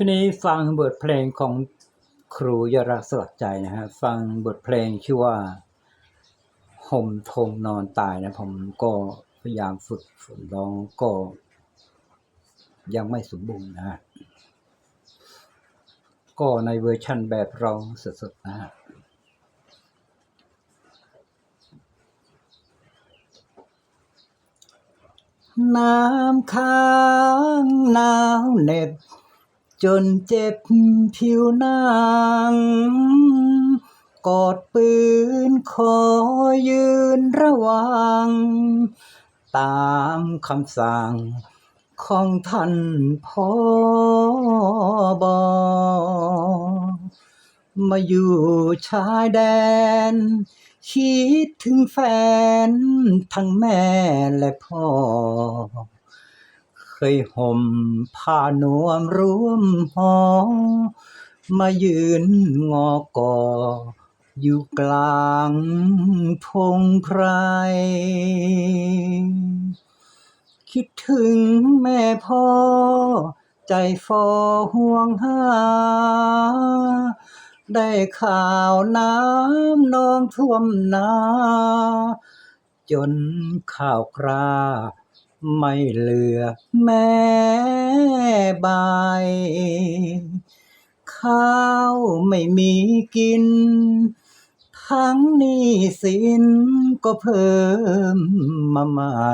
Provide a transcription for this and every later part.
ช่วงนี้ฟังบทเพลงของครูยรักสลักใจนะฮะฟังบทเพลงชื่อว่าห่มทงนอนตายนะผมก็พยายามฝึกฝนร้องก็ยังไม่สมบูรณ์นะฮะก็ในเวอร์ชั่นแบบร้องสดๆนะฮะน้ำค้างหนาวเหน็บ จนเจ็บผิวหนัง กอดปืนขอยืนระวัง ตามคำสั่งของท่านพ่อบอมาอยู่ชายแดน คิดถึงแฟน ทั้งแม่และพ่อ เคยห่มผ้านวมร่วมหอ มายืนงอกออยู่กลางพงไพร คิดถึงแม่พ่อ ใจฟอห่วงหา ได้ข่าวน้ำนองท่วมนา จนข้าวกรา ไม่เหลือแม่ใบ ข้าวไม่มีกิน ทั้งหนี้สินก็เพิ่มมาใหม่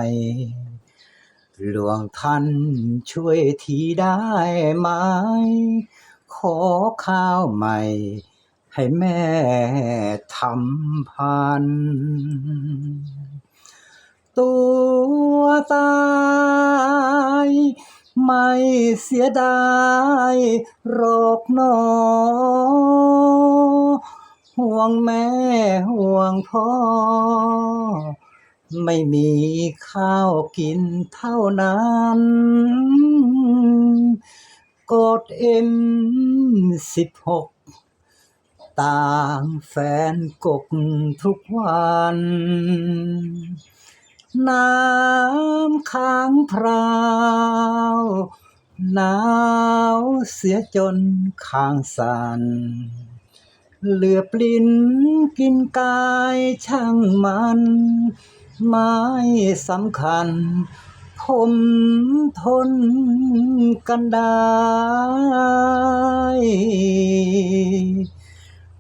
หลวงท่านช่วยทีได้ไหม ขอข้าวใหม่ ให้แม่ทำพันตัวตา ไม่เสียดายหรอกหนอ ห่วงแม่ห่วงพ่อ ไม่มีข้าวกินเท่านั้นกดเอ็มสิบหกต่างแฟนกกทุกวัน น้ำค้างพราวหนาวเสียจนข้างสันเหลือปลิ้นกินกายช่างมัน ไม่สำคัญ ผมทนกันได้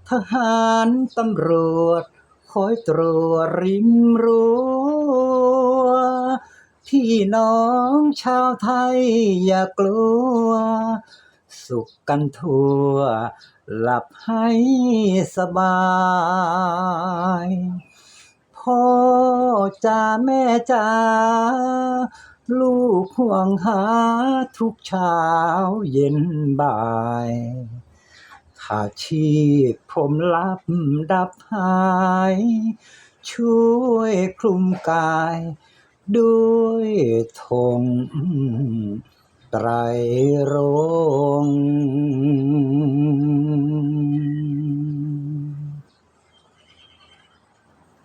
ทหารตำรวจ คอยตรวจริมรั้วพี่น้องชาวไทยอย่ากลัว สุขกันทั่ว หลับให้สบายพ่อจ้าแม่จ้าลูกห่วงหาทุกเช้าเย็นบ่าย ถ้าชีพผมรับดับหาย ช่วยคลุมกาย ด้วยธงไตรรง